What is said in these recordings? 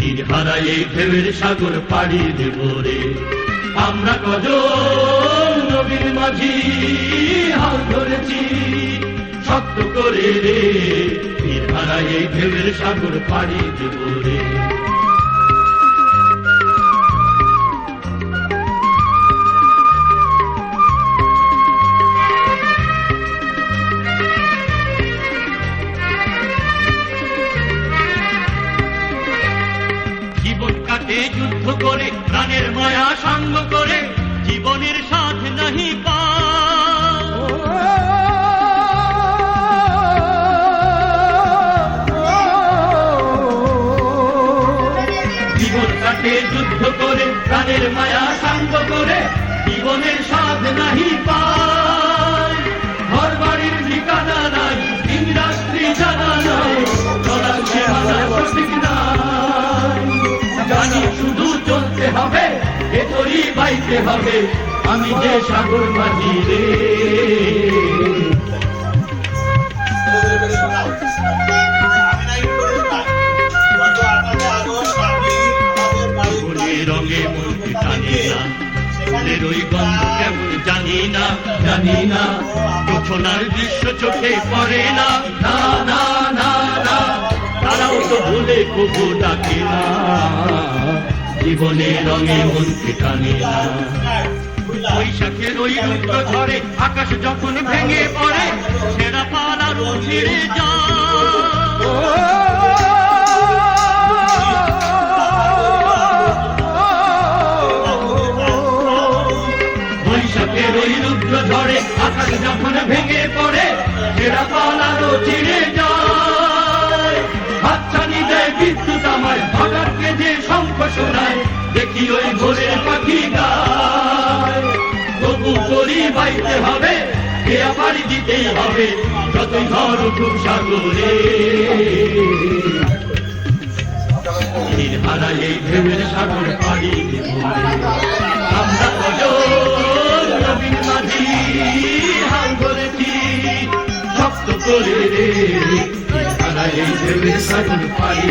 হারাই এই ঢেউয়ের সাগর পাড়ি দেব রে। আমরা কজ নবীর মাঝি হাল ধরেছি শক্ত করে রে। তীর হারাই এই ঢেউয়ের সাগর পাড়ি দেব রে। ভেতরই বাইতে হবে, আমি যে সাগর মাঝি রে। রঙে মন জানি না, ফুলের ওই গন্ধ কেমন জানি না জানি না। দৃশ্য চোখে পড়ে না না না না না। তারাও তো ভুলে কবু ডাকে না। জীবনে রঙে টানে বৈশাখের ওই রুদ্র ঝরে আকাশ যখন ভেঙে পড়ে, সেরা পালার ছিঁড়ে ঝড়ে আকাশ যখন ভেঙে পড়ে, সেরা যে শোনায় দেখি ওই ভোরের পাখি তবু করি বাইতে হবে কেয়া পাড়ি দিতেই হবে, যতই ঝড় উঠুক সাগরে। তীর এই ঢেউয়ের সাগর পাড়ি আমরা নবীন মাঝি, হাল ধরেছি, শক্ত করে। রে এই ঢেউয়ের সাগর পাড়ি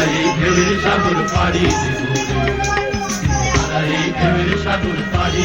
এই ঢেউয়ের সাগর পাড়ি এই ঢেউয়ের সাগর পাড়ি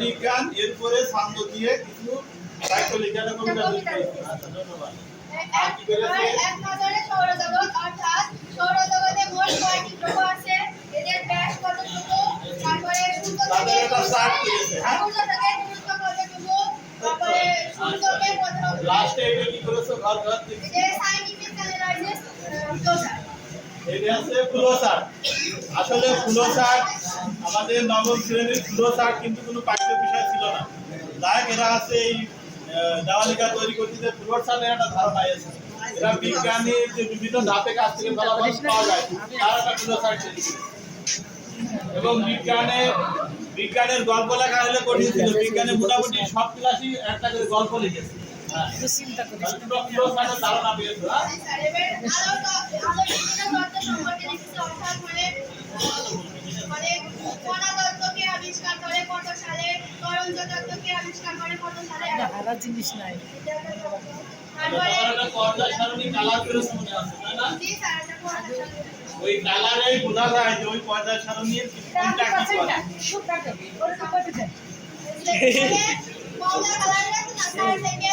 বিজ্ঞান এরপরে ছন্দ দিয়ে কিছু সাহিত্য লিখাটা কবিতা আচ্ছা, ধন্যবাদ। এক নজরে সৌরজগৎ অর্থাৎ সৌরজগতে মোট কয়টি গ্রহ আছে? এদের ব্যাস কতটুকু তারপরে সূর্য থেকে হ্যাঁ? সূর্য থেকে দূরত্ব কতটুকু তারপরে সূর্যকে কত লাস্টে এটা কি করেছ? ঘর ঘর? যে সাইন্টিফিক অ্যানালাইসিস প্রসার এটা আছে ফ্লোচার্ট আসলে ফ্লোচার্ট আমাদের নবম শ্রেণির ফ্লোচার্ট কিন্তু কোনো পাঠ্য বিষয় ছিল না। যাই এরা আছে এই দেওয়ালিকা তৈরি করতে যে ফ্লোচার্টের একটা ধারণা এসেছে এরা বিজ্ঞানীর যে বিভিন্ন ধাপে কাছ থেকে ফলাফল পাওয়া যায়, তার একটা তৈরি করেছে। এবং বিজ্ঞানে, বিজ্ঞানের গল্প লেখা হলে কঠিন ছিল। বিজ্ঞানে মোটামুটি সব ক্লাসই একটা করে গল্প লিখেছে। হারা জিনিস নাই কালার ওই কালারেই বোঝা যায় যে ওই পর্যায় সারণী কোনটা কি করে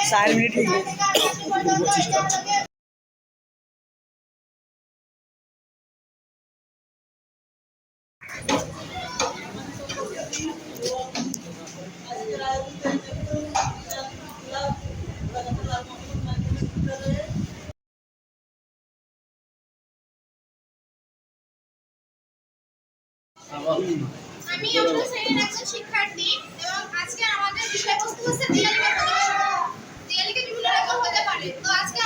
চার মিনিট Thank you. আমি আবুল সাইদ একজন শিক্ষার্থী এবং আজকে আমাদের বিষয়বস্তু হচ্ছে দেয়ালিকা প্রদর্শন। দেয়ালিকা বিভিন্ন রকম হতে পারে। তো আজকে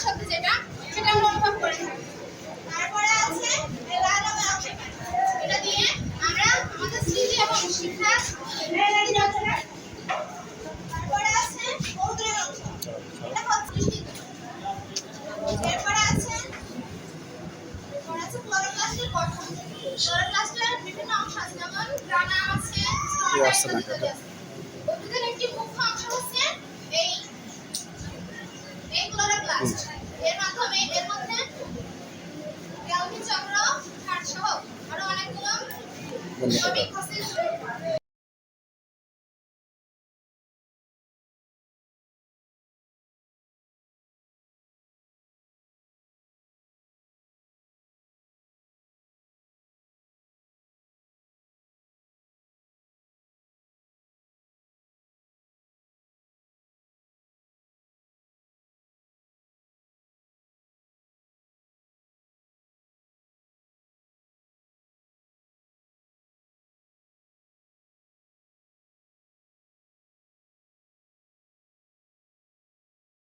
সাথে যেটা সেটা আমরা অনুভব করে থাকি। তারপরে আছে লাল আবার অক্ষেপাণ এটা দিয়ে আমরা আমাদের স্মৃতি এবং শিক্ষা তারপরে আছে অংশ। হচ্ছে এরপরে আছে এরপরে আছে ক্লোরোপ্লাস্টের গঠন ক্লোরোপ্লাস্টের বিভিন্ন অংশ আছে যেমন গ্রানা আছে স্টোন আছে Thank you. এর মধ্যে চক্র আরও অনেকগুলো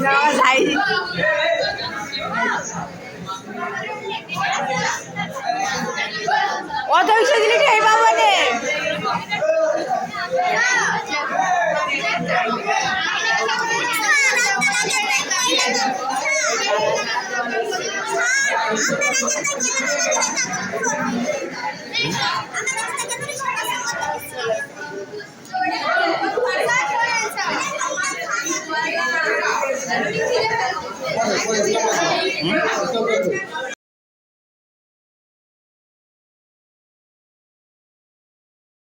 你让我开心